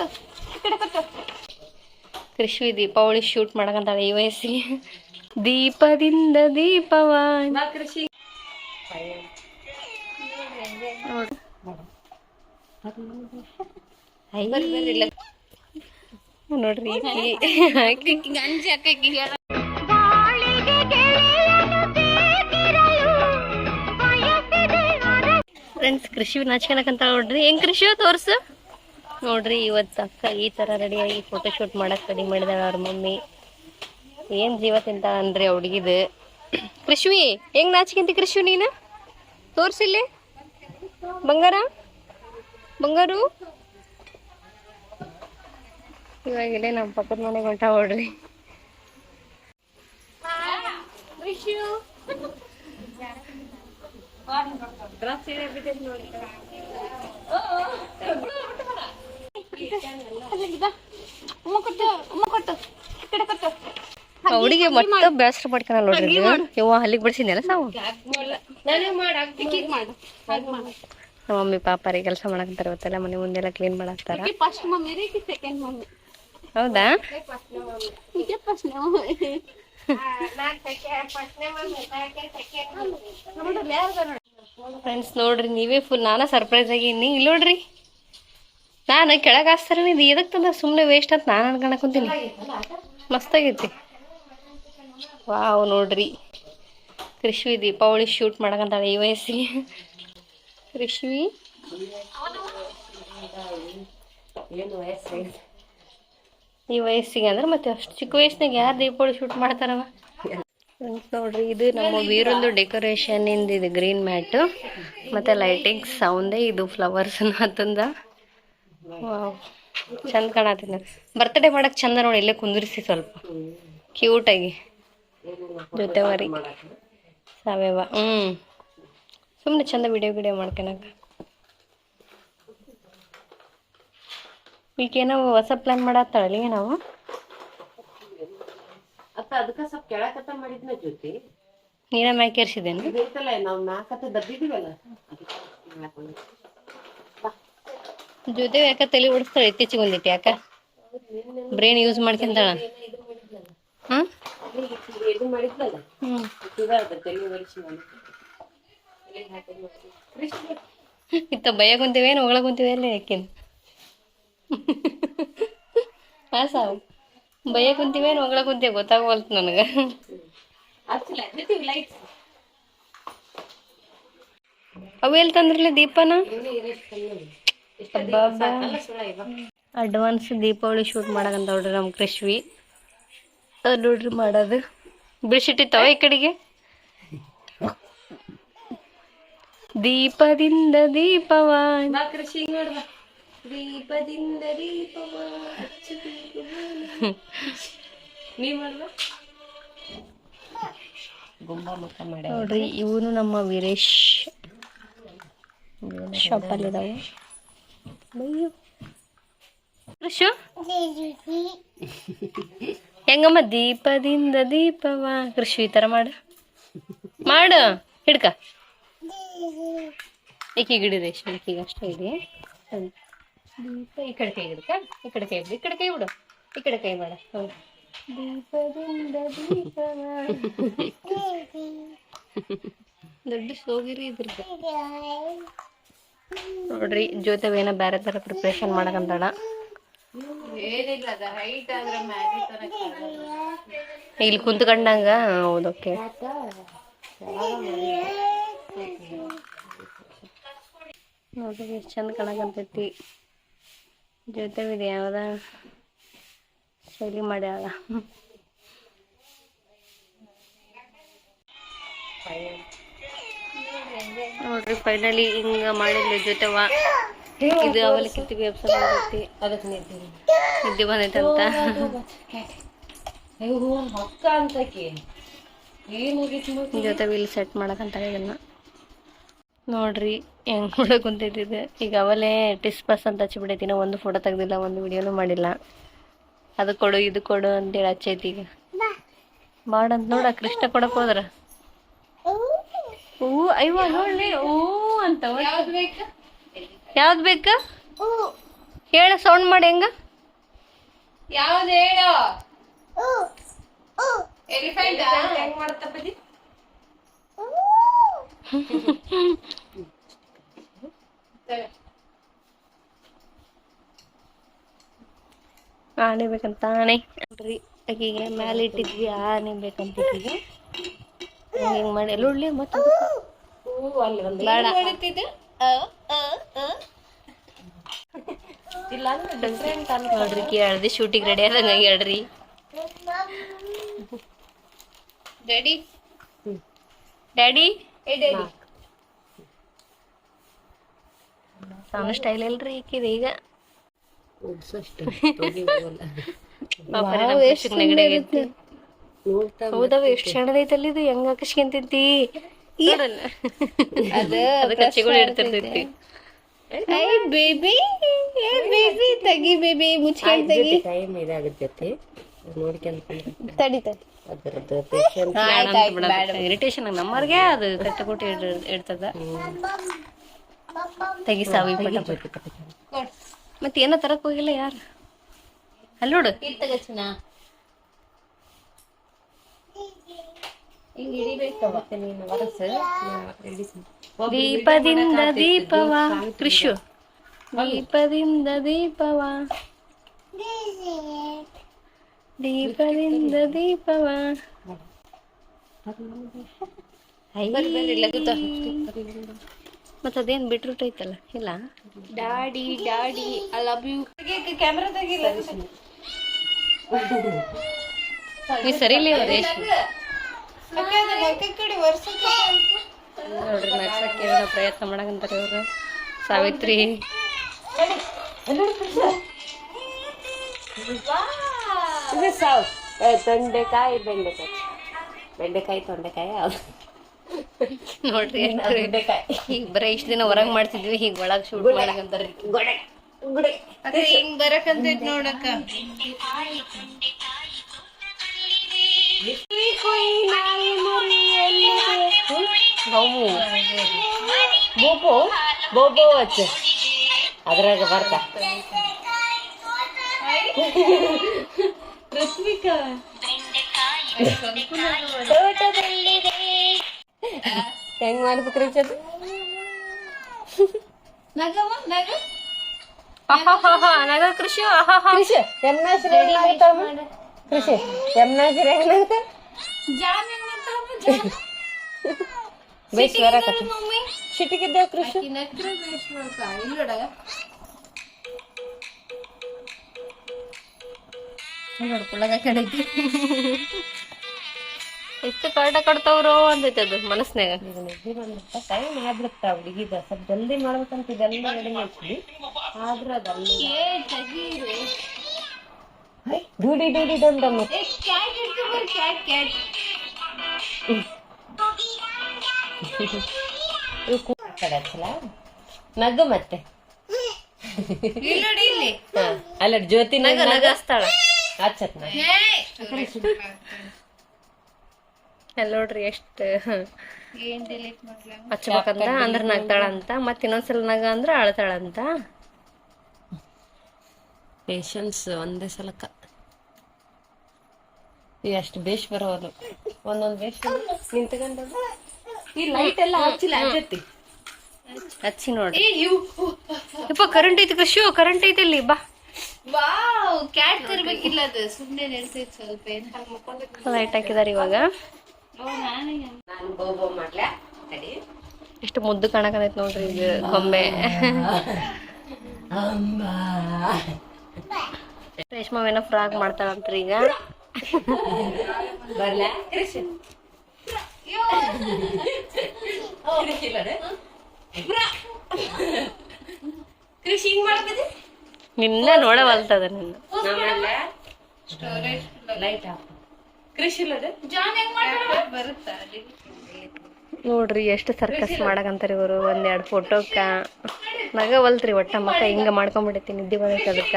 ಕೊಟ್ಟು ಕಡೆ ಕೊಟ್ಟು. ಕೃಷಿ ದೀಪಾವಳಿ ಶೂಟ್ ಮಾಡಕಂತಾಳೆ ಈ ವಯಸ್ಸಿಗೆ. ದೀಪದಿಂದ ದೀಪವ ಕೃಷಿ. ನೋಡ್ರಿ ಫ್ರೆಂಡ್ಸ್ ಕೃಷಿ ನಾಚ್ಕೊಳಕಂತ ನೋಡ್ರಿ. ಹೆಂಗ್ ಕೃಷಿ ತೋರ್ಸು? ನೋಡ್ರಿ, ಇವತ್ತು ಅಕ್ಕ ಈ ತರ ರೆಡಿಯಾಗಿ ಫೋಟೋ ಶೂಟ್ ಮಾಡಕ್ ರೆಡಿ ಮಾಡಿದಾಳ ಅವ್ರ ಮಮ್ಮಿ. ಏನ್ ಜೀವ ತಿಂತ ಅಂದ್ರಿ ಹುಡುಗಿದು. ಕೃಷ್ವಿ, ಹೆಂಗ್ ನಾಚಿಕಿಂತ ಕೃಷಿ ನೀನು? ತೋರ್ಸಿಲ್ಲಿ. ಬಂಗಾರ? ಬಂಗಾರು? ಇವಾಗೆಲ್ಲೇ ನಮ್ಮ ಪಕ್ಕದ ಮನೆಗೆ ಹೊಂಟ ಹೊಡ್ರಿ ಡ್ರಸ್ ಕೊಟ್ಟು ಬಿದ್ದೈತೆ ಕೊಟ್ಟು ಹುಡುಗಿ ಮತ್ತೆ ಬೇಸರ ಮಾಡ್ಕೊಳ ನೋಡ್ರಿ. ಯವ್ವ ಅಲ್ಲಿಗೆ ಬಿಡಿಸಿದ್ನಲ್ಲ ಸಾವು? ನಮ್ಮ ಮಮ್ಮಿ ಪಾಪ ರೀ ಕೆಲಸ ಮಾಡಕಂತಾರ ಗೊತ್ತಲ್ಲ ಮನೆ ಮುಂದೆಲ್ಲ ಕ್ಲೀನ್ ಮಾಡಾಕ್ತಾರ ಹೌದಾ? ಫ್ರೆಂಡ್ಸ್ ನೋಡ್ರಿ ನೀವೇ ಫುಲ್ ನಾನ ಸರ್ಪ್ರೈಸ್ ಆಗಿ ಇನ್ನಿ ಇಲ್ಲ ನೋಡ್ರಿ ನಾನು ಕೆಳಗೆ ಹಾಸ್ತಾರ ಇದು ಎದಕ್ ತಂದ ಸುಮ್ಮನೆ ವೇಸ್ಟ್ ಅಂತ ನಾನು ಅನ್ಕೊಂಡ ಕುಂತೀನಿ. ಮಸ್ತಾಗೈತಿ. ವಾವ್ ನೋಡ್ರಿ. ಕೃಷ್ವಿ ದೀಪಾವಳಿ ಶೂಟ್ ಮಾಡಕಂತಾಳೆ ಈ ವಯಸ್ಸಿಗೆ. ಕೃಷ್ವಿ? ಈ ವಯಸ್ಸಿಗೆ ಅಂದ್ರೆ ಮತ್ತೆ ಅಷ್ಟು ಚಿಕ್ಕ ವಯಸ್ಸಿನಾಗ ಯಾರು ದೀಪಾವಳಿ ಶೂಟ್ ಮಾಡ್ತಾರವ? ನೋಡ್ರಿ, ಇದು ನಮ್ಮ ವೀರೊಂದು ಡೆಕೋರೇಷನ್ ಇಂದ ಇದು ಗ್ರೀನ್ ಮ್ಯಾಟ್ ಮತ್ತೆ ಲೈಟಿಂಗ್ ಸೌಂಡೇ ಇದು ಫ್ಲವರ್ಸ್ ವಾವ್ ಚಂದ ಕಾಣತ್ತಿನ ಬರ್ತ್ಡೇ ಮಾಡಕ್ ಚಂದ ನೋಡಿ ಇಲ್ಲೇ ಕುಂದಿರಿಸಿ ಸ್ವಲ್ಪ. ಕ್ಯೂಟ್ ಆಗಿ. ಜೊತೆವರಿ ಸಾವೇವ ಹ್ಮ್. ಸುಮ್ಮನೆ ಚಂದ ವಿಡಿಯೋ ವಿಡಿಯೋ ಮಾಡ್ಕೊಳಕ ಈಗೇನೋ ಹೊಸ ಪ್ಲಾನ್ ಮಾಡತ್ತಾಳಲ್ಲಿ ನಾವು? ಅತ್ತ ಅದಕ್ಕ ಸ್ವಲ್ಪ ಕೆಳಕತ್ತ ಮಾಡಿದ್ನ ಜೊತೆ ನೀನ ಮ್ಯಾಕೇರ್ಸಿದ್ದೇನೆ ಇದೈತಲ್ಲ ನಾವ್ ನಾಲ್ಕತ್ತ ದಬ್ಬಿದೀವಲ್ಲ? ಅದಕ್ಕೆ. ಜೊತೆ ಯಾಕ ತಲೆ ಓಡಿಸ್ತಾಳೆ ಇತ್ತೀಚೆಗೆ ಒಂದಿಟ್ಟು ಯಾಕ? ಬ್ರೈನ್ ಯೂಸ್ ಮಾಡ್ಕೊಂತಾಳ. ಹ್ಮ್. ಇತ್ತ ಭಯ ಕುಂತೀವೇನು ಒಗಳ ಕುಂತೀವಿ ಯಾಕಿನ್ ಹಾ ಭಯ ಕುಂತೀವೇನು ಹೊಗಳ ಕುಂತೀವಿ ಗೊತ್ತಾಗವಲ್ತು ನನಗೆ. ಅವು ಎಲ್ಲಿ ತಂದ್ರಲ್ಲ ದೀಪನ? ಅಡ್ವಾನ್ಸ್ ದೀಪಾವಳಿ ಶೂಟ್ ಮಾಡಕಂತ ನೋಡ್ರಿ ನಮ್ಮ ಕೃಷ್ವಿ. ಅದ್ ನೋಡ್ರಿ ಮಾಡೋದು. ಬಿಡಿಸಿಟ್ಟಿತ್ತಾವ ಈ ಕಡೆಗೆ? ದೀಪದಿಂದ ದೀಪವ ಕೃಷಿ. ದೀಪದಿಂದ ದೀಪವ ನೋಡ್ರಿ ಇವನು ನಮ್ಮ ವೀರೇಶ್. ಶಾಪಲ್ಲಿ ಬಯ್ಯೋ ಕೃಷು ಹೆಂಗಮ್ಮ ದೀಪದಿಂದ ದೀಪವ? ಕೃಷಿ ಈ ಥರ ಮಾಡು. ಮಾಡು ಹಿಡ್ಕ. ಈಕಿ ಗಿಡ ರೇಷ್ಮೆ ಈಕಿಗೆ ಅಷ್ಟೇ ಇದೆ. ದೀಪ ಈ ಕಡೆ ಕೈ ಹಿಡ್ಕ ಈ ಕಡೆ ಕೈ ಬಿಡು ಈ ಕಡೆ ಕೈ ಬಿಡು. ಈ ಕಡೆ ಕೈ ಮಾಡ. ದೀಪದಿಂದ ದೀಪವ. ದೊಡ್ಡ ಸೋಗಿರಿ ಇದ್ರದ್ದು ನೋಡ್ರಿ ಜ್ಯೋತವೇನ ಬೇರೆ ಥರ ಪ್ರಿಪ್ರೇಷನ್ ಮಾಡಕಂತಾಳ. ಇಲ್ಲಿ ಕುಂತ್ಕೊಂಡಂಗ ಹೌದಕ್ಕೆ ನೋಡ್ರಿ ಎಷ್ಟು ಚಂದ ಕಾಣಕಂತೈತಿ ಜೊತೆವಿದೆ ಯಾವ್ದ? ಶೈಲಿ ಮಾಡ್ಯಾಳ. ನೋಡ್ರಿ ಫೈನಲಿ ಹಿಂಗ ಮಾಡಿದ್ಲು ಜೊತೆವ. ಇದು ಅವಲಕ್ಕಿ ವೆಬ್ಸೈಟ್ ಬಂದೈತಿ. ಅದಕ್ಕೆ ನಿದ್ದೆ ಬಂದೈತಂತ ಹೊಕ್ಕ ಅಂತಕಿ ಜೊತೆ ಇಲ್ಲಿ ಸೆಟ್ ಮಾಡಕಂತ ಇದನ್ನ. ನೋಡ್ರಿ ಹೆಂಗ್ ಕೂಡ ಕುಂತೈತಿದೆ ಈಗ ಅವಲೇ ಟಿಸ್ ಬಸ್ ಅಂತ ಹಚ್ಚಿಬಿಡೈತಿ. ಒಂದು ಫೋಟೋ ತೆಗ್ದಿಲ್ಲ ಒಂದು ವಿಡಿಯೋನು ಮಾಡಿಲ್ಲ. ಅದು ಕೊಡು ಇದು ಕೊಡು ಅಂತೇಳಿ ಹಚ್ಚೈತಿ ಈಗ. ಮಾಡಂತ ನೋಡ ಕೃಷ್ಣ ಕೊಡಕ್ ಹೋದ್ರ. ಹೂ ಅಯ್ಯೋ ನೋಡ್ರಿ. ಓ ಅಂತ ಯಾವ್ದು ಬೇಕು? ಯಾವ್ದು ಬೇಕಾ? ಹೇಳು ಸೌಂಡ್ ಮಾಡಿ ಹೆಂಗ? ಯಾವ್ದು ಹೇಳು? ಎಲಿಫೆಂಟ್ ಹೆಂಗ್ ಮಾಡ್ತಪ್ಪದಿ ಆನೆ ಬೇಕಂತ ಆನೆ ನೋಡ್ರಿ ಆಕಿಗೆ ಮ್ಯಾಲೆ ಇಟ್ಟಿದ್ವಿ ಆನೆ ಬೇಕಂತ ಹಿಂಗ್ ಮಾಡಿ ಎಲ್ಲ ಉಳ್ಳಿ ಮತ್ತೆ ಹೂ ಅಲ್ಲಿ ಒಂದು ಬೇಡ. ಇಲ್ಲ ಅಂದ್ರೆ ಡಿಫ್ರೆಂಟ್ ಅನ್ ನೋಡ್ರಿ ಕಿ ಶೂಟಿಂಗ್ ರೆಡಿ ಆದಂಗ ಹೇಳ್ರಿ. ರೆಡಿ ಡ್ಯಾಡಿ ಏ ಡ್ಯಾಡಿ ಸಣ್ಣ ಸ್ಟೈಲ್ ಇಲ್ರಿ ಈಕಿದ ಈಗ. ಉಡ್ಸಷ್ಟು ಪಾಪ ರೀ ನಮ್ ಕೃಷಿಗ್ ನೆಗಡಿ ಆಗೈತಿ ನೋಡ್ತಾ ಹೌದವ ಎಷ್ಟು ಸಣ್ಣದೈತಲ್ಲ ಇದು ಹೆಂಗ್ ಹಾಕಿಸ್ಕೊಂತೈತಿ ಬೇಬಿ ಏ ಬೇಬಿ ತಗಿ ಬೇಬಿ ಮುಚ್ಕೊಂಡ್ ತಗಿ. ಟೈಮ್ ಇದಾಗುತ್ತೆ ನೋಡ್ಕೊಂತ ತಡಿ ತಡಿ. ಇರಿಟೇಷನ್ ನಮ್ಮವ್ರಿಗೆ ಅದು ಕಟ್ಟಕೊಟ್ಟು ಇಡ್ತದ ತೆಗಿ ಸಾವಿ. ಮತ್ತೆ ಏನೋ ತರಕ್ ಹೋಗಿಲ್ಲ ಯಾರು? ಅಲ್ಲಿ ನೋಡು ಇದು ತಗಚ್ಚನ ಹಿಂಗ್ ಹಿಡಿಬೇಕವ ಮತ್ತೆ ನೀನು ವರಸ ದೀಪದಿಂದ ದೀಪವ. ಕೃಷು. ದೀಪದಿಂದ ದೀಪವ. ದೀಪದಿಂದ ದೀಪವ. ಮತ್ತ್ ಅದೇನ್ ಬಿಟ್ರೂಟ್ ಐತಲ್ಲ ಇಲ್ಲ? Daddy daddy I love you camera ತೆಗಿಲ್ಲ ಸರಿ ಇಲ್ಲ ರೇಷ್ಮೆ. ನೋಡ್ರಿ ನಡ್ಸಕ್ಕೆ ಏನೋ ಪ್ರಯತ್ನ ಮಾಡಕಂತಾರೆ ಇವರು. ಸಾವಿತ್ರಿ. ಇದು ಸಾವು ತೊಂಡೆಕಾಯಿ ಬೆಂಡೆಕಾಯಿ. ಬೆಂಡೆಕಾಯಿ ತೊಂಡೆಕಾಯಿ ಅದು ನೋಡ್ರಿ ಈಗ ಬರೀ ಇಷ್ಟ ದಿನ ಹೊರಗ್ ಮಾಡ್ತಿದ್ವಿ ಈಗ ಒಳಗ್ ಶೂಟ್ ಮಾಡಕಂತಾರ ಹಿಂಗ್ ಬರಕಂತೈತ್ ನೋಡಕ್ಕ. ನೋವು ಬೋಬೋ ಬೋಬೋ ಹಚ್ಚ ಅದ್ರಾಗ ಬರ್ತಾ ಋತ್ವಿಕಾ ಹೆಂಗ್ ಮಾಡ್ಬೇಕ್ರಿ ಚದು ನಗಮ್ಮ ನಗ ಆಹಾಹಾಹಾ, ನಗ ಕೃಷಿ ಆಹಾಹಾ. ಕೃಷಿ ಯಮ್ನಾಶ್ರೀ ಹೆಂಗ್ ನಗ್ತಾವ ಕೃಷಿ ಜಾನ್ ಬೇಸ್ ಬರಕತ್ತ ಸಿಟಿಗಿದ್ದೇವ್ ಕೃಷಿ? ನೋಡ್ಕೊಳ್ಳಾಗ ಎಷ್ಟು ಕಾಟ ಕಟ್ತಾವ್ರೋ ಅಂದೈತೆ ಅದು ಬಂದಿರ್ತ ಟೈಮ್ ಆಗ್ಬಿಡುತ್ತ ಹುಡುಗಿದ. ಸ್ವಲ್ಪ ಜಲ್ದಿ ಮಾಡ್ಬೇಕಂತ ಇದೆಲ್ಲ ರೆಡಿ ಮಾಡ್ತೀವಿ ಆದ್ರ ಅದಲ್ಲ ಡೂಡಿ ಡೂಡಿ ಡಮ್ ಡಮ್ ಕಡೆ ಹಚ್ಚಲ ನಗು ಮತ್ತೆ. ಇಲ್ಲೋಡಿ ಇಲ್ಲಿ. ಹಾ ಅಲ್ಲ ಜ್ಯೋತಿ ನಗ ನಗ ಹಚ್ಚತ್ ನಾ ಅಲ್ಲಿ ನೋಡ್ರಿ ಎಷ್ಟು ಏನ್ ಡಿಲೀಟ್ ಮಾಡ್ಲ ಹಚ್ಬೇಕಂತ ಅಂದ್ರ ನಗ್ತಾಳಂತ ಮತ್ತೆ ಇನ್ನೊಂದ್ಸಲ ನಗ ಅಂದ್ರ ಅಳ್ತಾಳಂತ ಪೇಶನ್ಸ್ ಒಂದೇ ಸಲಕ್ಕ. ಎಷ್ಟು ಬೇಷ್ ಬರೋದು. ಒಂದೊಂದು ಬೇಷ್ ನಿಂತ್ಕೊಂಡು ಈ ಲೈಟ್ ಎಲ್ಲ ಹಚ್ಚಿಲ್ಲ ಹಚ್ಚತ್ತಿ. ಹಚ್ಚಿ ನೋಡಿ. ಯಪ್ಪ ಕರೆಂಟ್ ಐತಿ ಕೃಷಿ ಕರೆಂಟ್ ಐತಿ ಅಲ್ಲಿ ಬಾ. ವಾವ್ ಕ್ಯಾಟ್ ತರ್ಬೇಕಿಲ್ಲ ಅದು. ಸುಮ್ನೆ ನಿಲ್ಸೈತ್ ಸ್ವಲ್ಪ ಏನ್. ಲೈಟ್ ಹಾಕಿದಾರೆ ಇವಾಗ. ಓ ನಾನೇ ನಾನು ಬೋಬೋ ಮಾಡ್ಲಾ? ತಡಿ. ಎಷ್ಟು ಮುದ್ದು ಕಾಣಕತೈತಿ ನೋಡ್ರಿ ಇದು ಗೊಂಬೆ. ಅಂಬಾ. ರೇಷ್ಮಾವೇನ ಫ್ರಾಗ್ ಮಾಡ್ತಾಳಂತ್ರಿ ಈಗ. ನಿನ್ನ ನೋಡವಲ್ತದ ನಿನ್ನ. ನೋಡ್ರಿ ಎಷ್ಟು ಸರ್ಕಸ್ ಮಾಡಕಂತಾರ ಇವರು. ಒಂದೆರಡು ಫೋಟೋಕ್ಕ ನಗವಲ್ತ್ರಿ ಒಟ್ಟ ಮಕ್ಕ ಹಿಂಗ ಮಾಡ್ಕೊಂಡ್ಬಿಡೈತಿ ನಿದ್ದೆ ಬಂದೈತೆ ಅದಕ್ಕ.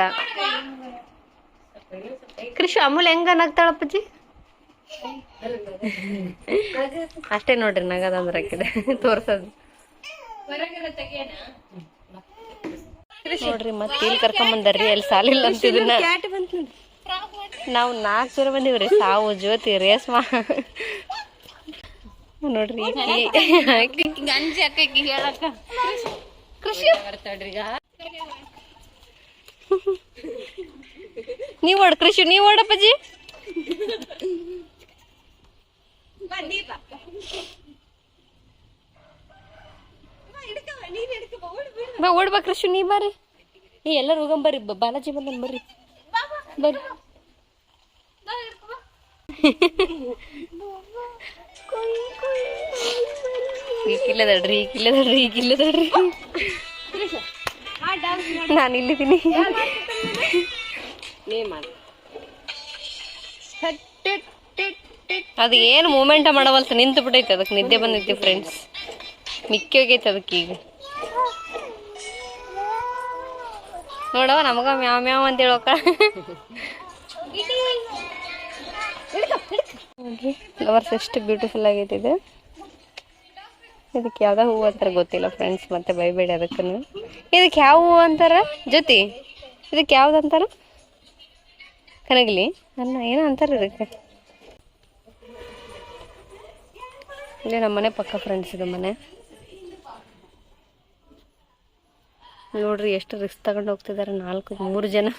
ಕೃಷಿ ಅಮೂಲ್ ಹೆಂಗ ನಗ್ತಾಳಪ್ಪಜ್ಜಿ ಅಷ್ಟೇ ನೋಡ್ರಿ ನಗದ ಅಂದ್ರೆ ಆಕಿದೆ ತೋರ್ಸೋದು. ನೋಡ್ರಿ ಮತ್ತೆ ಇಲ್ಲಿ ಕರ್ಕೊಂಬಂದಾರ್ರಿ ಅಲ್ಲಿ ಸಾಲಿಲ್ಲ ಅಂತ ಇದನ್ನ. ನಾವು ನಾಲ್ಕು ಜನ ಬಂದಿವ್ರಿ ಸಾವು ಜ್ಯೋತಿ ರೇಸ್ಮ ನೋಡ್ರಿ ಗಂಜಿ ಅಕ್ಕಿ ಹೇಳಕ್ಕ. ನೀವ್ ಓಡ್ ಕೃಷಿ ನೀವ್ ಓಡಪ್ಪಜಿ ಬಾ ಓಡ್ಬಾ ಕೃಷಿ ನೀ ಬರ್ರಿ ಏ ಎಲ್ಲರೂ ಹೋಗಂಬರ್ರಿ ಬರ್ರಿ ಬಾಲಾಜಿ ಬಂದನ್ ಬರ್ರಿ. ಬರ್ರಿ ಈಗಿಲ್ಲದಡ್ರಿ ಈಗಿಲ್ಲದಡ್ರಿ ಈಗಿಲ್ಲದಡ್ರಿ ನಾನು ಇಲ್ಲಿದ್ದೀನಿ. ಅದು ಏನು ಮೂಮೆಂಟ ಮಾಡವಲ್ಸ ನಿಂತು ಬಿಟ್ಟೈತೆ ಅದಕ್ಕೆ ನಿದ್ದೆ ಬಂದೈತಿ ಫ್ರೆಂಡ್ಸ್ ಮಿಕ್ಕಿ ಹೋಗೈತೆ ಅದಕ್ಕೆ ಈಗ. ನೋಡವ ನಮಗ ಮ್ಯಾವ್ ಮ್ಯಾವ್ ಅಂತ ಹೇಳೋಕ. ನೋಡ್ರಿ ಫ್ಲವರ್ಸ್ ಎಷ್ಟು ಬ್ಯೂಟಿಫುಲ್ ಆಗೈತೆ ಇದು ಇದಕ್ಕೆ ಯಾವ್ದೋ ಹೂವು ಅಂತಾರೆ ಗೊತ್ತಿಲ್ಲ ಫ್ರೆಂಡ್ಸ್ ಮತ್ತೆ ಬೈಬೇಡಿ ಅದಕ್ಕೂ ಇದಕ್ಕೆ ಯಾವ ಹೂವು ಅಂತಾರ? ಜೊತೆ ಇದಕ್ಕೆ ಯಾವ್ದು ಅಂತಾರ? ಕನಗಲಿ. ಅಲ್ಲ ಏನೋ ಅಂತಾರೆ ಇದಕ್ಕೆ ಇಲ್ಲಿ ನಮ್ಮ ಮನೆ ಪಕ್ಕ ಫ್ರೆಂಡ್ಸ್ ಇದು ಮನೆ. ನೋಡ್ರಿ ಎಷ್ಟು ರಿಸ್ಕ್ ತಗೊಂಡು ಹೋಗ್ತಿದ್ದಾರೆ ನಾಲ್ಕು, ಮೂರು ಜನ.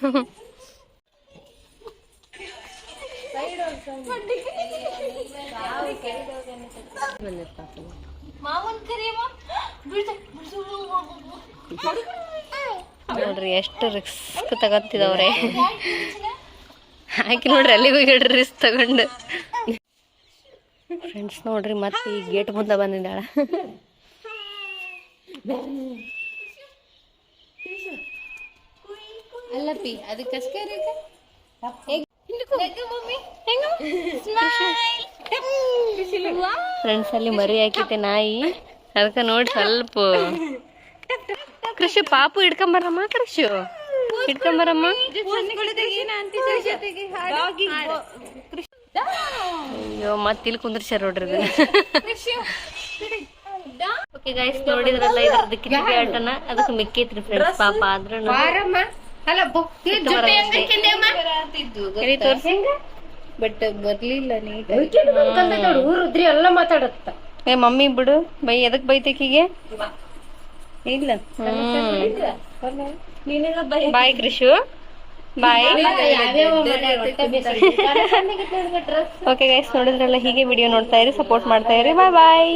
ನೋಡ್ರಿ ಎಷ್ಟು ರಿಸ್ಕ್ ತಗೊಂತಿದವ್ರೆ. ಹಾಕಿ ನೋಡ್ರಿ ಅಲ್ಲಿಗೂ ಹೋಗಿ ಹೇಳ್ರಿ ರಿಸ್ಕ್ ತಗೊಂಡು. ಫ್ರೆಂಡ್ಸ್ ನೋಡ್ರಿ ಮತ್ತೆ ಈ ಗೇಟ್ ಮುಂದೆ ಬಂದಿದ್ದಾಳ. ಅಲ್ಲ ಪಿ ಅದಕ್ಕೆ ಫ್ರೆಂಡ್ಸ್ ಅಲ್ಲಿ ಮರಿ ಹಾಕಿತೆ ನಾಯಿ. ಅದಕ್ಕೆ ನೋಡಿ ಸ್ವಲ್ಪ ಕೃಷಿ ಪಾಪು ಹಿಡ್ಕೊಂಬರಮ್ಮ ಕೃಷಿ. ಹಿಡ್ಕೊಂಬರಮ್ಮ. ಅಯ್ಯೋ ಮತ್ತೆ ಇಲ್ಲಿ ಕುಂದ್ರಿಸ್ಯಾರ ನೋಡ್ರಿ ಓಕೆ ಗೈಸ್ ನೋಡಿದ್ರಲ್ಲ ಇದ್ರದ್ದು ಕಿಚಡಿ ಆಟನ? ಅದಕ್ಕೆ ಮಿಕ್ಕೈತ್ರಿ ಫ್ರೆಂಡ್ಸ್ ಪಾಪ ಆದ್ರೂ ತೋರ್ಸಿ. ಬಟ್ ಬರ್ಲಿಲ್ಲ ನೀಟ್ ಊರುದ್ರಿ ಎಲ್ಲ ಮಾತಾಡತ್ತ. ಏ ಮಮ್ಮಿ ಬಿಡು. ಬೈ ಎದಕ್ ಬೈತೇಕಿಗೆ ಇಲ್ಲ. ಬಾಯ್ ಕೃಷು ಬಾಯ್. ಓಕೆ ಗೈಸ್ ನೋಡಿದ್ರಲ್ಲ ಹೀಗೆ ವಿಡಿಯೋ ನೋಡ್ತಾ ಇರಿ ಸಪೋರ್ಟ್ ಮಾಡ್ತಾ ಇರಿ. ಬಾಯ್ ಬಾಯ್